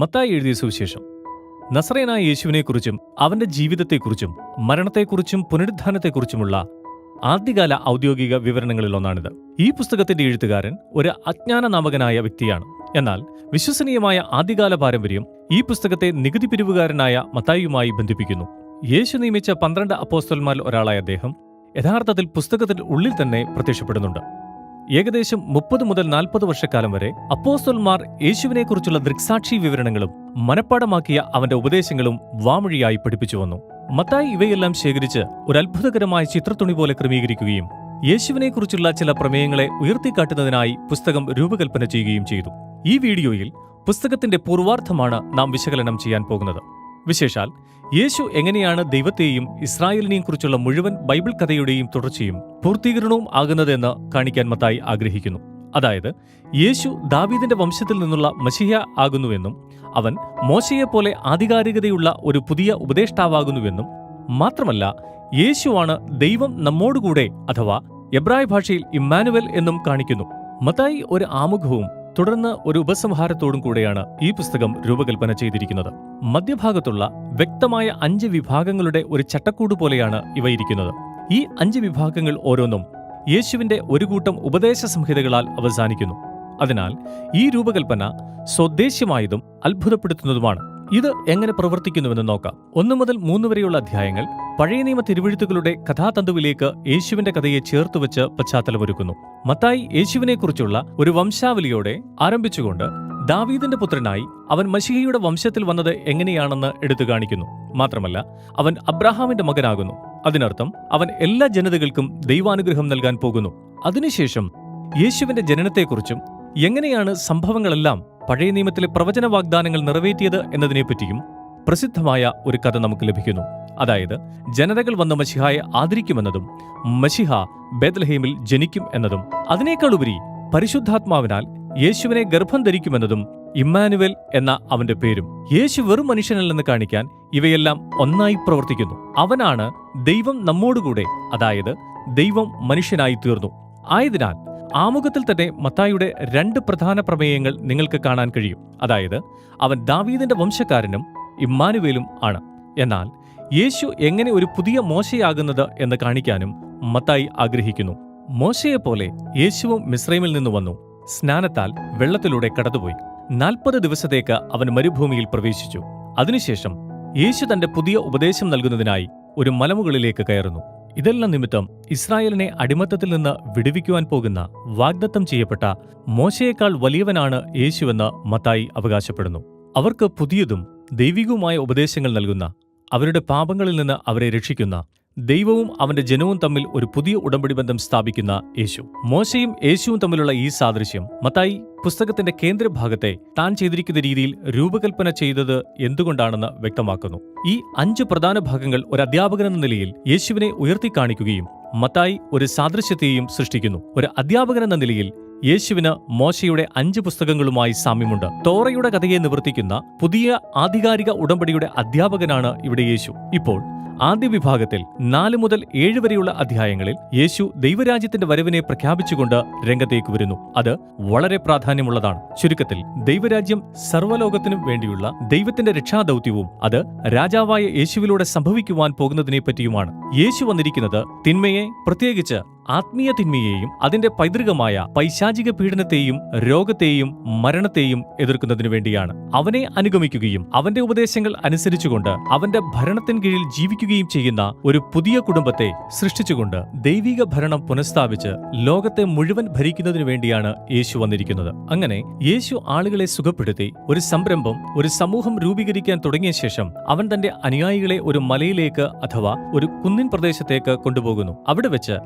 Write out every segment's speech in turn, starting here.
മത്തായി എഴുതിയ സുവിശേഷം. നസ്രയനായ യേശുവിനെക്കുറിച്ചും അവന്റെ ജീവിതത്തെക്കുറിച്ചും മരണത്തെക്കുറിച്ചും പുനരുദ്ധാനത്തെക്കുറിച്ചുമുള്ള ആദ്യകാല ഔദ്യോഗിക വിവരണങ്ങളിലൊന്നാണിത്. ഈ പുസ്തകത്തിന്റെ എഴുത്തുകാരൻ ഒരു അജ്ഞാനനാമകനായ വ്യക്തിയാണ്. എന്നാൽ വിശ്വസനീയമായ ആദ്യകാല പാരമ്പര്യം ഈ പുസ്തകത്തെ നികുതി പിരിവുകാരനായ മത്തായിയുമായി ബന്ധിപ്പിക്കുന്നു. യേശു നിയമിച്ച പന്ത്രണ്ട് അപ്പോസ്തലന്മാരിൽ ഒരാളായ അദ്ദേഹം യഥാർത്ഥത്തിൽ പുസ്തകത്തിൽ ഉള്ളിൽ തന്നെ പ്രത്യക്ഷപ്പെടുന്നുണ്ട്. ഏകദേശം മുപ്പത് മുതൽ നാൽപ്പത് വർഷക്കാലം വരെ അപ്പോസ്തോൽമാർ യേശുവിനെക്കുറിച്ചുള്ള ദൃക്സാക്ഷി വിവരണങ്ങളും മനഃപ്പാടമാക്കിയ അവന്റെ ഉപദേശങ്ങളും വാമൊഴിയായി പഠിപ്പിച്ചു വന്നു. മത്തായി ഇവയെല്ലാം ശേഖരിച്ച് ഒരു അത്ഭുതകരമായ ചിത്രത്തുണി പോലെ ക്രമീകരിക്കുകയും യേശുവിനെക്കുറിച്ചുള്ള ചില പ്രമേയങ്ങളെ ഉയർത്തിക്കാട്ടുന്നതിനായി പുസ്തകം രൂപകൽപ്പന ചെയ്യുകയും ചെയ്തു. ഈ വീഡിയോയിൽ പുസ്തകത്തിന്റെ പൂർവാർത്ഥമാണ് നാം വിശകലനം ചെയ്യാൻ പോകുന്നത്. വിശേഷാൽ യേശു എങ്ങനെയാണ് ദൈവത്തെയും ഇസ്രായേലിനെയും കുറിച്ചുള്ള മുഴുവൻ ബൈബിൾ കഥയുടെയും തുടർച്ചയും പൂർത്തീകരണവും ആകുന്നതെന്ന് കാണിക്കാൻ മത്തായി ആഗ്രഹിക്കുന്നു. അതായത് യേശു ദാവീദിന്റെ വംശത്തിൽ നിന്നുള്ള മഷിഹ ആകുന്നുവെന്നും അവൻ മോശയെപ്പോലെ ആധികാരികതയുള്ള ഒരു പുതിയ ഉപദേഷ്ടാവാകുന്നുവെന്നും മാത്രമല്ല യേശുവാണ് ദൈവം നമ്മോടുകൂടെ അഥവാ എബ്രായ ഭാഷയിൽ ഇമ്മാനുവൽ എന്നും കാണിക്കുന്നു. മത്തായി ഒരു ആമുഖവും തുടർന്ന് ഒരു ഉപസംഹാരത്തോടും കൂടെയാണ് ഈ പുസ്തകം രൂപകൽപ്പന ചെയ്തിരിക്കുന്നത്. മധ്യഭാഗത്തുള്ള വ്യക്തമായ അഞ്ച് വിഭാഗങ്ങളുടെ ഒരു ചട്ടക്കൂട് പോലെയാണ് ഇവ ഇരിക്കുന്നത് ഈ അഞ്ച് വിഭാഗങ്ങൾ ഓരോന്നും യേശുവിന്റെ ഒരു കൂട്ടം ഉപദേശ സംഹിതകളാൽ അവസാനിക്കുന്നു. അതിനാൽ ഈ രൂപകൽപ്പന സ്വദ്ദേശ്യമായതും അത്ഭുതപ്പെടുത്തുന്നതുമാണ്. ഇത് എങ്ങനെ പ്രവർത്തിക്കുന്നുവെന്ന് നോക്കാം. ഒന്നു മുതൽ മൂന്ന് വരെയുള്ള അധ്യായങ്ങൾ പഴയ നിയമ തിരുവഴുത്തുകളുടെ കഥാതന്തുവിലേക്ക് യേശുവിന്റെ കഥയെ ചേർത്തുവച്ച് പശ്ചാത്തലമൊരുക്കുന്നു. മത്തായി യേശുവിനെക്കുറിച്ചുള്ള ഒരു വംശാവലിയോടെ ആരംഭിച്ചുകൊണ്ട് ദാവീദിന്റെ പുത്രനായി അവൻ മഷിഹയുടെ വംശത്തിൽ വന്നത് എങ്ങനെയാണെന്ന് എടുത്തു കാണിക്കുന്നു. മാത്രമല്ല അവൻ അബ്രഹാമിന്റെ മകനാകുന്നു. അതിനർത്ഥം അവൻ എല്ലാ ജനതകൾക്കും ദൈവാനുഗ്രഹം നൽകാൻ പോകുന്നു. അതിനുശേഷം യേശുവിന്റെ ജനനത്തെക്കുറിച്ചും എങ്ങനെയാണ് സംഭവങ്ങളെല്ലാം പഴയ നിയമത്തിലെ പ്രവചന വാഗ്ദാനങ്ങൾ നിറവേറ്റിയത് എന്നതിനെപ്പറ്റിയും പ്രസിദ്ധമായ ഒരു കഥ നമുക്ക് ലഭിക്കുന്നു. അതായത് ജനതകൾ വന്ന മഷിഹായെ ആദരിക്കുമെന്നതും മഷിഹ ബേത്ലഹേമിൽ ജനിക്കും എന്നതും അതിനേക്കാളുപരി പരിശുദ്ധാത്മാവിനാൽ യേശുവിനെ ഗർഭം ധരിക്കുമെന്നതും ഇമ്മാനുവൽ എന്ന അവന്റെ പേരും. യേശു വെറും മനുഷ്യനല്ലെന്ന് കാണിക്കാൻ ഇവയെല്ലാം ഒന്നായി പ്രവർത്തിക്കുന്നു. അവനാണ് ദൈവം നമ്മോടുകൂടെ അതായത് ദൈവം മനുഷ്യനായി തീർന്നു. ആയതിനാൽ ആമുഖത്തിൽ തന്നെ മത്തായിയുടെ രണ്ട് പ്രധാന പ്രമേയങ്ങൾ നിങ്ങൾക്ക് കാണാൻ കഴിയും. അതായത് അവൻ ദാവീദിന്റെ വംശക്കാരനും ഇമ്മാനുവേലും ആണ്. എന്നാൽ യേശു എങ്ങനെ ഒരു പുതിയ മോശയാകുന്നത് എന്ന് കാണിക്കാനും മത്തായി ആഗ്രഹിക്കുന്നു. മോശയെപ്പോലെ യേശുവും മിശ്രൈമിൽ നിന്ന് വന്നു. സ്നാനത്താൽ വെള്ളത്തിലൂടെ കടന്നുപോയി. നാൽപ്പത് ദിവസത്തേക്ക് അവൻ മരുഭൂമിയിൽ പ്രവേശിച്ചു. അതിനുശേഷം യേശു തന്റെ പുതിയ ഉപദേശം നൽകുന്നതിനായി ഒരു മലമുകളിലേക്ക് കയറുന്നു. ഇതെല്ലാം നിമിത്തം ഇസ്രായേലിനെ അടിമത്തത്തിൽ നിന്ന് വിടുവിക്കുവാൻ പോകുന്ന വാഗ്ദത്തം ചെയ്യപ്പെട്ട മോശയേക്കാൾ വലിയവനാണ് യേശുവെന്ന് മത്തായി അവകാശപ്പെടുന്നു. അവർക്ക് പുതിയതും ദൈവികവുമായ ഉപദേശങ്ങൾ നൽകുന്ന അവരുടെ പാപങ്ങളിൽ നിന്ന് അവരെ രക്ഷിക്കുന്ന ദൈവവും അവന്റെ ജനവും തമ്മിൽ ഒരു പുതിയ ഉടമ്പടി ബന്ധം സ്ഥാപിക്കുന്ന യേശു. മോശയും യേശുവും തമ്മിലുള്ള ഈ സാദൃശ്യം മത്തായി പുസ്തകത്തിന്റെ കേന്ദ്രഭാഗത്തെ താൻ ചെയ്തിരിക്കുന്ന രീതിയിൽ രൂപകൽപ്പന ചെയ്തത് എന്തുകൊണ്ടാണെന്ന് വ്യക്തമാക്കുന്നു. ഈ അഞ്ച് പ്രധാന ഭാഗങ്ങൾ ഒരു അധ്യാപകൻ എന്ന നിലയിൽ യേശുവിനെ ഉയർത്തിക്കാണിക്കുകയും മത്തായി ഒരു സാദൃശ്യത്തെയും സൃഷ്ടിക്കുന്നു. ഒരു അധ്യാപകൻ എന്ന നിലയിൽ യേശുവിന് മോശയുടെ അഞ്ച് പുസ്തകങ്ങളുമായി സാമ്യമുണ്ട്. തോറയുടെ കഥയെ നിവർത്തിക്കുന്ന പുതിയ ആധികാരിക ഉടമ്പടിയുടെ അധ്യാപകനാണ് ഇവിടെ യേശു. ഇപ്പോൾ ആദ്യ വിഭാഗത്തിൽ നാല് മുതൽ ഏഴ് വരെയുള്ള അധ്യായങ്ങളിൽ യേശു ദൈവരാജ്യത്തിന്റെ വരവിനെ പ്രഖ്യാപിച്ചുകൊണ്ട് രംഗത്തേക്ക് വരുന്നു. അത് വളരെ പ്രാധാന്യമുള്ളതാണ്. ചുരുക്കത്തിൽ ദൈവരാജ്യം സർവലോകത്തിനും വേണ്ടിയുള്ള ദൈവത്തിന്റെ രക്ഷാദൗത്യവും അത് രാജാവായ യേശുവിലൂടെ സംഭവിക്കുവാൻ പോകുന്നതിനെപ്പറ്റിയുമാണ്. യേശു വന്നിരിക്കുന്നത് തിന്മയെ പ്രത്യേകിച്ച് ആത്മീയ തിന്മയെയും അതിന്റെ പൈതൃകമായ പൈശാചിക പീഡനത്തെയും രോഗത്തെയും മരണത്തെയും എതിർക്കുന്നതിനു വേണ്ടിയാണ്. അവനെ അനുഗമിക്കുകയും അവന്റെ ഉപദേശങ്ങൾ അനുസരിച്ചുകൊണ്ട് അവന്റെ ഭരണത്തിന് കീഴിൽ ജീവിക്കുകയും ചെയ്യുന്ന ഒരു പുതിയ കുടുംബത്തെ സൃഷ്ടിച്ചുകൊണ്ട് ദൈവിക ഭരണം പുനഃസ്ഥാപിച്ച് ലോകത്തെ മുഴുവൻ ഭരിക്കുന്നതിനു വേണ്ടിയാണ് യേശു വന്നിരിക്കുന്നത്. അങ്ങനെ യേശു ആളുകളെ സുഖപ്പെടുത്തി ഒരു സംരംഭം ഒരു സമൂഹം രൂപീകരിക്കാൻ തുടങ്ങിയ ശേഷം അവൻ തന്റെ അനുയായികളെ ഒരു മലയിലേക്ക് അഥവാ ഒരു കുന്നിൻ പ്രദേശത്തേക്ക് കൊണ്ടുപോകുന്നു. അവിടെ വെച്ച്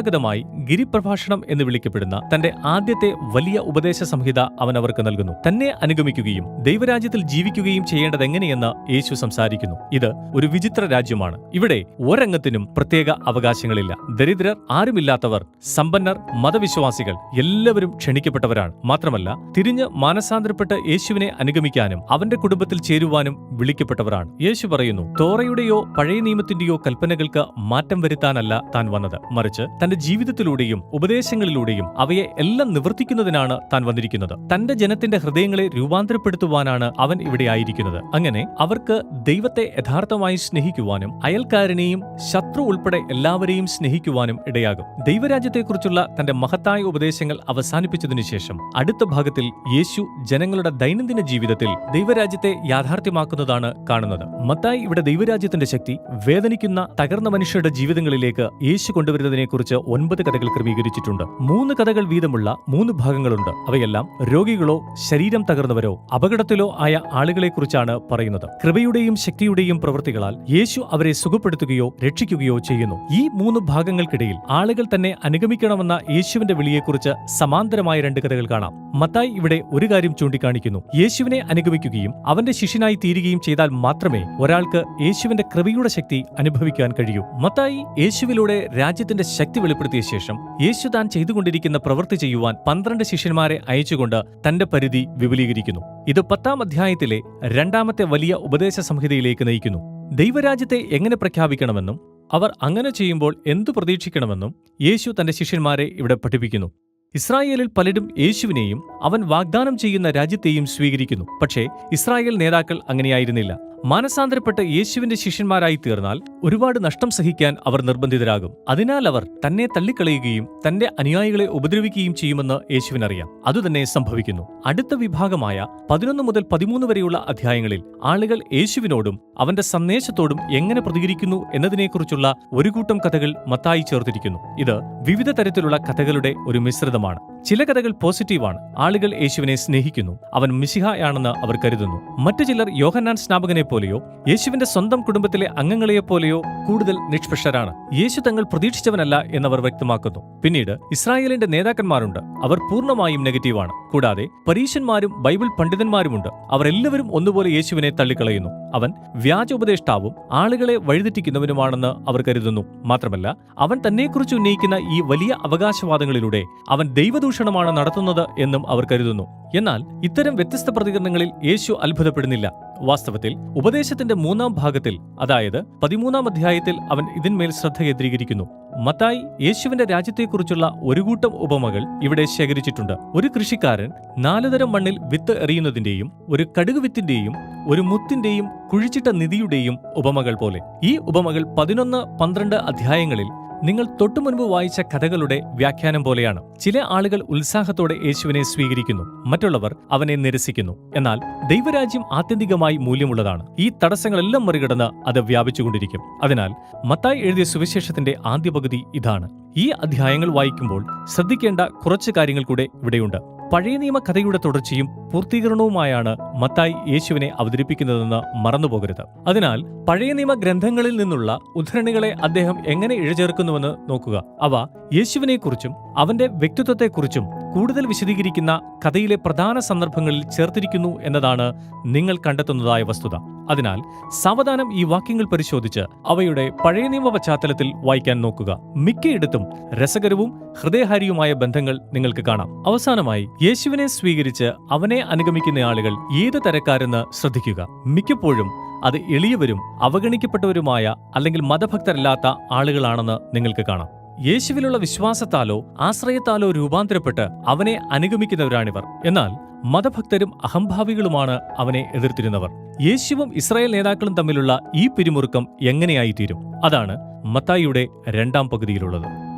പരമ്പരാഗതമായി ഗിരിപ്രഭാഷണം എന്ന് വിളിക്കപ്പെടുന്ന തന്റെ ആദ്യത്തെ വലിയ ഉപദേശ സംഹിത അവൻ അവർക്ക് നൽകുന്നു. തന്നെ അനുഗമിക്കുകയും ദൈവരാജ്യത്തിൽ ജീവിക്കുകയും ചെയ്യേണ്ടത് എങ്ങനെയെന്ന് യേശു സംസാരിക്കുന്നു. ഇത് ഒരു വിചിത്ര രാജ്യമാണ്. ഇവിടെ ഒരംഗത്തിനും പ്രത്യേക അവകാശങ്ങളില്ല. ദരിദ്രർ ആരുമില്ലാത്തവർ സമ്പന്നർ മതവിശ്വാസികൾ എല്ലാവരും ക്ഷണിക്കപ്പെട്ടവരാണ്. മാത്രമല്ല തിരിഞ്ഞ് മാനസാന്തരപ്പെട്ട് യേശുവിനെ അനുഗമിക്കാനും അവന്റെ കുടുംബത്തിൽ ചേരുവാനും വിളിക്കപ്പെട്ടവരാണ്. യേശു പറയുന്നു തോറയുടെയോ പഴയ നിയമത്തിന്റെയോ കൽപ്പനകൾക്ക് മാറ്റം വരുത്താനല്ല താൻ വന്നത്. മറിച്ച് തന്റെ ജീവിതത്തിലൂടെയും ഉപദേശങ്ങളിലൂടെയും അവയെ എല്ലാം നിവർത്തിക്കുന്നതിനാണ് താൻ വന്നിരിക്കുന്നത്. തന്റെ ജനത്തിന്റെ ഹൃദയങ്ങളെ രൂപാന്തരപ്പെടുത്തുവാനാണ് അവൻ ഇവിടെ ആയിരിക്കുന്നത്. അങ്ങനെ അവർക്ക് ദൈവത്തെ യഥാർത്ഥമായി സ്നേഹിക്കുവാനും അയൽക്കാരനെയും ശത്രു ഉൾപ്പെടെ എല്ലാവരെയും സ്നേഹിക്കുവാനും ഇടയാകും. ദൈവരാജ്യത്തെക്കുറിച്ചുള്ള തന്റെ മഹത്തായ ഉപദേശങ്ങൾ അവസാനിപ്പിച്ചതിനു ശേഷം അടുത്ത ഭാഗത്തിൽ യേശു ജനങ്ങളുടെ ദൈനംദിന ജീവിതത്തിൽ ദൈവരാജ്യത്തെ യാഥാർത്ഥ്യമാക്കുന്നതാണ് കാണുന്നത്. മത്തായി ഇവിടെ ദൈവരാജ്യത്തിന്റെ ശക്തി വേദനിക്കുന്ന തകർന്ന മനുഷ്യരുടെ ജീവിതങ്ങളിലേക്ക് യേശു കൊണ്ടുവരുന്നതിനെക്കുറിച്ച് ഒൻപത് കഥകൾ ക്രമീകരിച്ചിട്ടുണ്ട്. മൂന്ന് കഥകൾ വീതമുള്ള മൂന്ന് ഭാഗങ്ങളുണ്ട്. അവയെല്ലാം രോഗികളോ ശരീരം തകർന്നവരോ അപകടത്തിലോ ആയ ആളുകളെക്കുറിച്ചാണ് പറയുന്നത്. കൃപയുടെയും ശക്തിയുടെയും പ്രവൃത്തികളാൽ യേശു അവരെ സുഖപ്പെടുത്തുകയോ രക്ഷിക്കുകയോ ചെയ്യുന്നു. ഈ മൂന്ന് ഭാഗങ്ങൾക്കിടയിൽ ആളുകൾ തന്നെ അനുഗമിക്കണമെന്ന യേശുവിന്റെ വിളിയെക്കുറിച്ച് സമാന്തരമായ രണ്ട് കഥകൾ കാണാം. മത്തായി ഇവിടെ ഒരു കാര്യം ചൂണ്ടിക്കാണിക്കുന്നു. യേശുവിനെ അനുഗമിക്കുകയും അവന്റെ ശിഷ്യനായി തീരുകയും ചെയ്താൽ മാത്രമേ ഒരാൾക്ക് യേശുവിന്റെ കൃപയുടെ ശക്തി അനുഭവിക്കാൻ കഴിയൂ. മത്തായി യേശുവിലൂടെ രാജ്യത്തിന്റെ ശക്തി വെളിപ്പെടുത്തിയ ശേഷം യേശു താൻ ചെയ്തുകൊണ്ടിരിക്കുന്ന പ്രവൃത്തി ചെയ്യുവാൻ പന്ത്രണ്ട് ശിഷ്യന്മാരെ അയച്ചുകൊണ്ട് തന്റെ പരിധി വിപുലീകരിക്കുന്നു. ഇത് പത്താം അധ്യായത്തിലെ രണ്ടാമത്തെ വലിയ ഉപദേശ സംഹിതയിലേക്ക് നയിക്കുന്നു. ദൈവരാജ്യത്തെ എങ്ങനെ പ്രഖ്യാപിക്കണമെന്നും അവർ അങ്ങനെ ചെയ്യുമ്പോൾ എന്തു പ്രതീക്ഷിക്കണമെന്നും യേശു തന്റെ ശിഷ്യന്മാരെ ഇവിടെ പഠിപ്പിക്കുന്നു. ഇസ്രായേലിൽ പലരും യേശുവിനെയും അവൻ വാഗ്ദാനം ചെയ്യുന്ന രാജ്യത്തെയും സ്വീകരിക്കുന്നു. പക്ഷേ ഇസ്രായേൽ നേതാക്കൾ അങ്ങനെയായിരുന്നില്ല. മാനസാന്തരപ്പെട്ട് യേശുവിന്റെ ശിഷ്യന്മാരായി തീർന്നാൽ ഒരുപാട് നഷ്ടം സഹിക്കാൻ അവർ നിർബന്ധിതരാകും. അതിനാൽ അവർ തന്നെ തള്ളിക്കളയുകയും തന്റെ അനുയായികളെ ഉപദ്രവിക്കുകയും ചെയ്യുമെന്ന് യേശുവിനറിയാം. അതുതന്നെ സംഭവിക്കുന്നു. അടുത്ത വിഭാഗമായ പതിനൊന്ന് മുതൽ പതിമൂന്ന് വരെയുള്ള അധ്യായങ്ങളിൽ ആളുകൾ യേശുവിനോടും അവന്റെ സന്ദേശത്തോടും എങ്ങനെ പ്രതികരിക്കുന്നു എന്നതിനെക്കുറിച്ചുള്ള ഒരു കൂട്ടം കഥകൾ മത്തായി ചേർത്തിരിക്കുന്നു. ഇത് വിവിധ തരത്തിലുള്ള കഥകളുടെ ഒരു മിശ്രിതമാണ്. ചില കഥകൾ പോസിറ്റീവാണ്. ആളുകൾ യേശുവിനെ സ്നേഹിക്കുന്നു. അവൻ മിശിഹായാണെന്ന് അവർ കരുതുന്നു. മറ്റു ചിലർ യോഹന്നാൻ സ്നാപകനെ പോലെയോ യേശുവിന്റെ സ്വന്തം കുടുംബത്തിലെ അംഗങ്ങളെയോ പോലെയോ കൂടുതൽ നിഷ്പക്ഷരാണ്. യേശു തങ്ങൾ പ്രതീക്ഷിച്ചവനല്ല എന്നവർ വ്യക്തമാക്കുന്നു. പിന്നീട് ഇസ്രായേലിന്റെ നേതാക്കന്മാരുണ്ട്. അവർ പൂർണമായും നെഗറ്റീവാണ്. കൂടാതെ പരീശന്മാരും ബൈബിൾ പണ്ഡിതന്മാരുമുണ്ട്. അവരെല്ലാവരും ഒന്നുപോലെ യേശുവിനെ തള്ളിക്കളയുന്നു. അവൻ വ്യാജ ഉപദേഷ്ടാവും ആളുകളെ വഴിതെറ്റിക്കുന്നവനുമാണെന്ന് അവർ കരുതുന്നു. മാത്രമല്ല അവൻ തന്നെക്കുറിച്ച് ഉന്നയിക്കുന്ന ഈ വലിയ അവകാശവാദങ്ങളിലൂടെ അവൻ ദൈവദൂഷണമാണ് നടത്തുന്നത് എന്നും അവർ കരുതുന്നു. എന്നാൽ ഇത്തരം വ്യത്യസ്ത പ്രതികരണങ്ങളിൽ യേശു അത്ഭുതപ്പെടുന്നില്ല. വാസ്തവത്തിൽ ഉപദേശത്തിന്റെ മൂന്നാം ഭാഗത്തിൽ അതായത് പതിമൂന്നാം അധ്യായത്തിൽ അവൻ ഇതിന്മേൽ ശ്രദ്ധ കേന്ദ്രീകരിക്കുന്നു. മത്തായി യേശുവിന്റെ രാജ്യത്തെക്കുറിച്ചുള്ള ഒരു കൂട്ടം ഉപമകൾ ഇവിടെ ശേഖരിച്ചിട്ടുണ്ട്. ഒരു കൃഷിക്കാരൻ നാലുതരം മണ്ണിൽ വിത്ത് എറിയുന്നതിന്റെയും ഒരു കടുക് വിത്തിന്റെയും ഒരു മുത്തിന്റെയും കുഴിച്ചിട്ട നിധിയുടെയും ഉപമകൾ പോലെ. ഈ ഉപമകൾ പതിനൊന്ന് പന്ത്രണ്ട് അധ്യായങ്ങളിൽ നിങ്ങൾ തൊട്ടുമുൻപ് വായിച്ച കഥകളുടെ വ്യാഖ്യാനം പോലെയാണ്. ചില ആളുകൾ ഉത്സാഹത്തോടെ യേശുവിനെ സ്വീകരിക്കുന്നു. മറ്റുള്ളവർ അവനെ നിരസിക്കുന്നു. എന്നാൽ ദൈവരാജ്യം ആത്യന്തികമായി മൂല്യമുള്ളതാണ്. ഈ തടസ്സങ്ങളെല്ലാം മറികടന്ന് അത് വ്യാപിച്ചുകൊണ്ടിരിക്കും. അതിനാൽ മത്തായി എഴുതിയ സുവിശേഷത്തിന്റെ ആദ്യ ഇതാണ്. ഈ അധ്യായങ്ങൾ വായിക്കുമ്പോൾ ശ്രദ്ധിക്കേണ്ട കുറച്ച് കാര്യങ്ങൾ കൂടെ ഇവിടെയുണ്ട്. പഴയ നിയമ കഥയുടെ തുടർച്ചയും പൂർത്തീകരണവുമായാണ് മത്തായി യേശുവിനെ അവതരിപ്പിക്കുന്നതെന്ന് മറന്നുപോകരുത്. അതിനാൽ പഴയ നിയമ ഗ്രന്ഥങ്ങളിൽ നിന്നുള്ള ഉദ്ധരണികളെ അദ്ദേഹം എങ്ങനെ ഇഴചേർക്കുന്നുവെന്ന് നോക്കുക. അവ യേശുവിനെക്കുറിച്ചും അവന്റെ വ്യക്തിത്വത്തെക്കുറിച്ചും കൂടുതൽ വിശദീകരിക്കുന്ന കഥയിലെ പ്രധാന സന്ദർഭങ്ങളിൽ ചേർത്തിരിക്കുന്നു എന്നതാണ് നിങ്ങൾ കണ്ടെത്തുന്നതായ വസ്തുത. അതിനാൽ സാവധാനം ഈ വാക്യങ്ങൾ പരിശോധിച്ച് അവയുടെ പഴയ നിയമ പശ്ചാത്തലത്തിൽ വായിക്കാൻ നോക്കുക. മിക്കയിടത്തും രസകരവും ഹൃദയഹാരിയുമായ ബന്ധങ്ങൾ നിങ്ങൾക്ക് കാണാം. അവസാനമായി യേശുവിനെ സ്വീകരിച്ച് അവനെ അനുഗമിക്കുന്ന ആളുകൾ ഏത് തരക്കാരെന്ന് ശ്രദ്ധിക്കുക. മിക്കപ്പോഴും അത് എളിയവരും അവഗണിക്കപ്പെട്ടവരുമായ അല്ലെങ്കിൽ മതഭക്തരല്ലാത്ത ആളുകളാണെന്ന് നിങ്ങൾക്ക് കാണാം. യേശുവിലുള്ള വിശ്വാസത്താലോ ആശ്രയത്താലോ രൂപാന്തരപ്പെട്ട് അവനെ അനുഗമിക്കുന്നവരാണിവർ. എന്നാൽ മതഭക്തരും അഹംഭാവികളുമാണ് അവനെ എതിർത്തിരുന്നവർ. യേശുവും ഇസ്രായേൽ നേതാക്കളും തമ്മിലുള്ള ഈ പിരിമുറുക്കം എങ്ങനെയായിത്തീരും? അതാണ് മത്തായിയുടെ രണ്ടാം പകുതിയിലുള്ളത്.